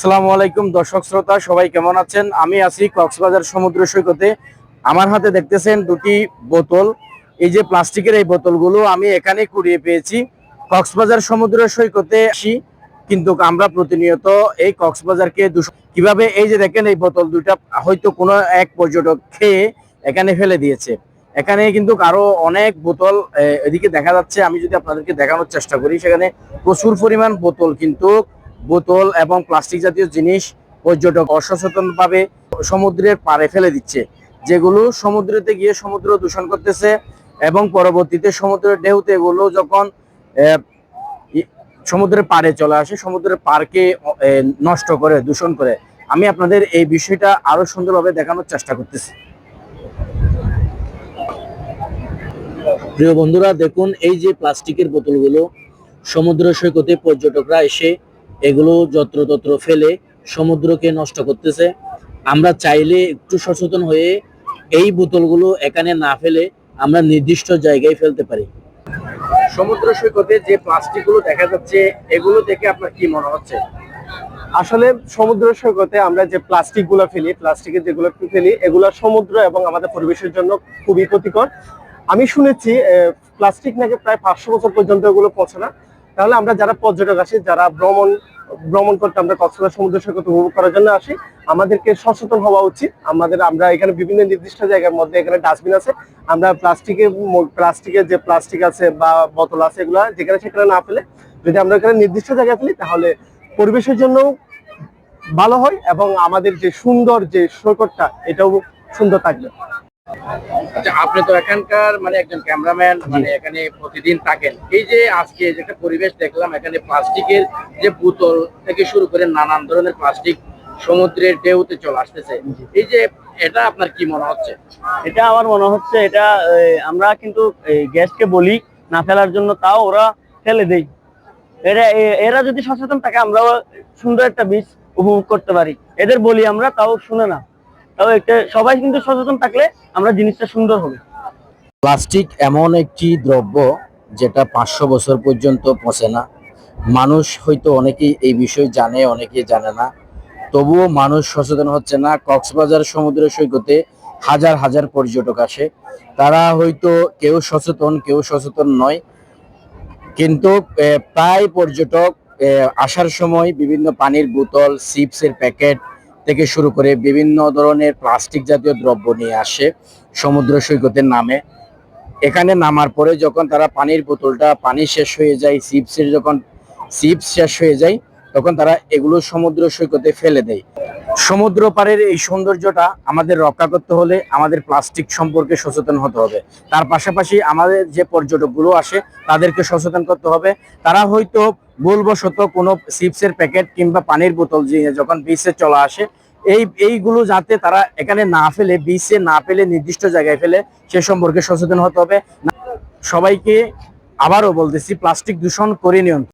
আসসালামু আলাইকুম, দর্শক শ্রোতা, সবাই কেমন আছেন? আমি আছি কক্সবাজার সমুদ্র সৈকতে। আমার হাতে দেখতেছেন দুটি বোতল। এই যে প্লাস্টিকের এই বোতলগুলো আমি এখানে কুড়িয়ে পেয়েছি। কক্সবাজার সমুদ্র সৈকতে আসি, কিন্তু আমরা প্রতিনিয়ত এই কক্সবাজারকে কীভাবে এই যে দেখেন এই বোতল দুইটা হয়তো কোনো এক পর্যটক খেয়ে এখানে ফেলে দিয়েছে। এখানে কিন্তু আরও অনেক বোতল এদিকে দেখা যাচ্ছে, আমি যদি আপনাদেরকে দেখানোর চেষ্টা করি, সেখানে প্রচুর পরিমাণ বোতল কিন্তু বোতল এবং প্লাস্টিক জাতীয় জিনিস পর্যটক অসচেতন ভাবে সমুদ্রের পাড়ে ফেলে দিচ্ছে, যেগুলো সমুদ্রেতে গিয়ে সমুদ্র দূষণ করতেছে এবং পরবর্তীতে সমুদ্রের ঢেউতে এগুলো যখন সমুদ্রের পাড়ে চলে আসে, সমুদ্রের পাড়কে নষ্ট করে, দূষণ করে। আমি আপনাদের এই বিষয়টা আরও সুন্দরভাবে দেখানোর চেষ্টা করতেছি। প্রিয় বন্ধুরা, দেখুন, এই যে প্লাস্টিকের বোতলগুলো সমুদ্র সৈকতে পর্যটকরা এসে এগুলো যত্রতত্র ফেলে সমুদ্রকে নষ্ট করতেছে। আমরা চাইলে একটু সচেতন হয়ে এই বোতলগুলো এখানে না ফেলে আমরা নির্দিষ্ট জায়গায় ফেলতে পারি। সমুদ্র সৈকতে যে প্লাস্টিকগুলো দেখা যাচ্ছে এগুলো দেখে আপনার কি মনে হচ্ছে? আসলে সমুদ্র সৈকতে আমরা যে প্লাস্টিকগুলো ফেলি প্লাস্টিকের যেগুলো ফেলি এগুলো সমুদ্র এবং আমাদের পরিবেশের জন্য খুবই ক্ষতিকর। আমি শুনেছি প্লাস্টিক নাকি প্রায় পাঁচশো বছর পর্যন্ত এগুলো পৌঁছে না। তাহলে আমরা যারা পর্যটক আসি, যারা ভ্রমণ ভ্রমণ করতে আমরা কক্সবাজার সমুদ্র সৈকত উপভোগ করার জন্য আসি, আমাদেরকে সচেতন হওয়া উচিত। আমাদের, আমরা এখানে বিভিন্ন নির্দিষ্ট জায়গার মধ্যে এখানে ডাস্টবিন আছে। আমরা প্লাস্টিকের প্লাস্টিকের যে প্লাস্টিক আছে বা বোতল আছে এগুলো যেখানে সেখানে না ফেলে, যদি আমরা এখানে নির্দিষ্ট জায়গায় ফেলি, তাহলে পরিবেশের জন্য ভালো হয় এবং আমাদের যে সুন্দর যে সৈকতটা, এটাও সুন্দর থাকবে। আচ্ছা আপনি তো এখানকার মানে একজন ক্যামেরাম্যান মানে এখানে প্রতিদিন থাকেন। এই যে আজকে যে একটা পরিবেশ দেখলাম এখানে প্লাস্টিকের যে বোতল থেকে শুরু করে নানান ধরনের প্লাস্টিক সমুদ্রের ঢেউতে চলে আসতেছে। এই যে এটা আপনার কি মনে হচ্ছে? এটা আমার মনে হচ্ছে এটা আমরা কিন্তু গ্যাসকে বলি না ফেলার জন্য তাও ওরা ফেলে দেই এরা এরা যদি সচেতন থাকে আমরাও সুন্দর একটা বীজ উপভোগ করতে পারি। এদের বলি আমরা তাও শুনে না। একটা, সবাই কিন্তু সচেতন থাকলে আমরা জিনিসটা সুন্দর হবে। প্লাস্টিক এমন একটি দ্রব্য যেটা পাঁচশো বছর পর্যন্ত পচে না। মানুষ হয়তো অনেকেই এই বিষয় জানে, অনেকেই জানে না। তবুও মানুষ সচেতন হচ্ছে না। কক্সবাজার সমুদ্র সৈকতে হাজার হাজার পর্যটক আসে। তারা হয়তো কেউ সচেতন কেউ সচেতন নয়। কিন্তু প্রায় পর্যটক আসার সময় বিভিন্ন পানির বোতল, চিপসের প্যাকেট থেকে শুরু করে বিভিন্ন ধরনের প্লাস্টিক জাতীয় দ্রব্য নিয়ে আসে সমুদ্র সৈকতের নামে। এখানে নামার পরে যখন তারা পানির বোতলটা, পানি শেষ হয়ে যায়, চিপসের যখন, চিপস শেষ হয়ে যায়, তখন তারা এগুলো সমুদ্র সৈকতে ফেলে দেয়। সমুদ্র পাড়ের এই সৌন্দর্যটা আমাদের রক্ষা করতে হলে আমাদের প্লাস্টিক সম্পর্কে সচেতন হতে হবে। তার পাশাপাশি আমাদের যে পর্যটকগুলো আসে, তাদেরকে সচেতন করতে হবে। তারা হয়তো ভুলবশত কোনো চিপসের প্যাকেট কিংবা পানির বোতল যখন বিচে চলে আসে, এই, এইগুলো যাতে তারা এখানে না ফেলে বিচে না ফেলে, নির্দিষ্ট জায়গায় ফেলে, সে সম্পর্কে সচেতন হতে হবে। সবাইকে আবারও বলতেছি, প্লাস্টিক দূষণ করে নিয়ন্ত্রণ।